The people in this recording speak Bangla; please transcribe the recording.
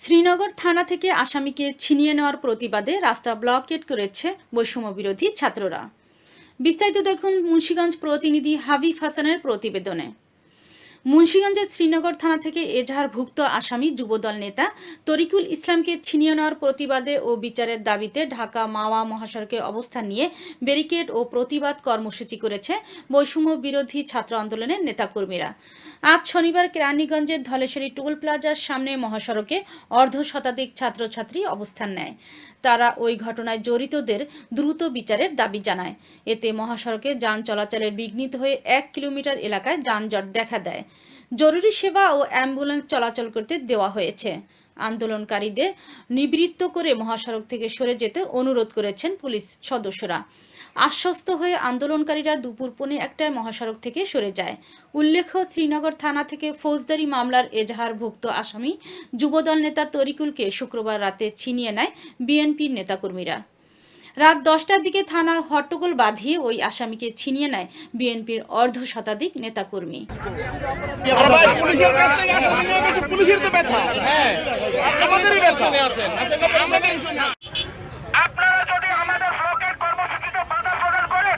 শ্রীনগর থানা থেকে আসামিকে ছিনিয়ে নেওয়ার প্রতিবাদে রাস্তা ব্লকেট করেছে বৈষম্য বিরোধী ছাত্ররা। বিস্তারিত দেখুন মুন্সীগঞ্জ প্রতিনিধি হাবিব হাসানের প্রতিবেদনে। মুন্সিগঞ্জের শ্রীনগর থানা থেকে এজাহারভুক্ত আসামি যুবদল নেতা তরিকুল ইসলামকে ছিনিয়ে নেওয়ার প্রতিবাদে ও বিচারের দাবিতে ঢাকা মাওয়া মহাসড়কে অবস্থান নিয়ে ব্যারিকেড ও প্রতিবাদ কর্মসূচি করেছে বৈষম্য বিরোধী ছাত্র আন্দোলনের নেতাকর্মীরা। আজ শনিবার কেরানীগঞ্জের ধলেশ্বরী টোল প্লাজার সামনে মহাসড়কে অর্ধ শতাধিক ছাত্রছাত্রী অবস্থান নেয়। তারা ওই ঘটনায় জড়িতদের দ্রুত বিচারের দাবি জানায়। এতে মহাসড়কে যান চলাচলের বিঘ্নিত হয়ে এক কিলোমিটার এলাকায় যানজট দেখা দেয়। জরুরি সেবা ও অ্যাম্বুলেন্স চলাচল করতে দেওয়া হয়েছে। আন্দোলনকারীদের নিবৃত্ত করে মহাসড়ক থেকে সরে যেতে অনুরোধ করেছেন পুলিশ সদস্যরা। আশ্বস্ত হয়ে আন্দোলনকারীরা দুপুর পৌনে একটায় মহাসড়ক থেকে সরে যায়। উল্লেখ্য, শ্রীনগর থানা থেকে ফৌজদারি মামলার এজাহারভুক্ত আসামি যুবদল নেতা তরিকুলকে শুক্রবার রাতে ছিনিয়ে নেয় বিএনপির নেতাকর্মীরা। রাত দশটার দিকে থানার হট্টগোল বাঁধিয়ে ওই আসামিকে ছিনিয়ে নেয় বিএনপির অর্ধ শতাধিক নেতাকর্মী হ্যাঁ আপনারা যদি আমাদের হকের কর্মসূচিতে বাধা প্রদান করেন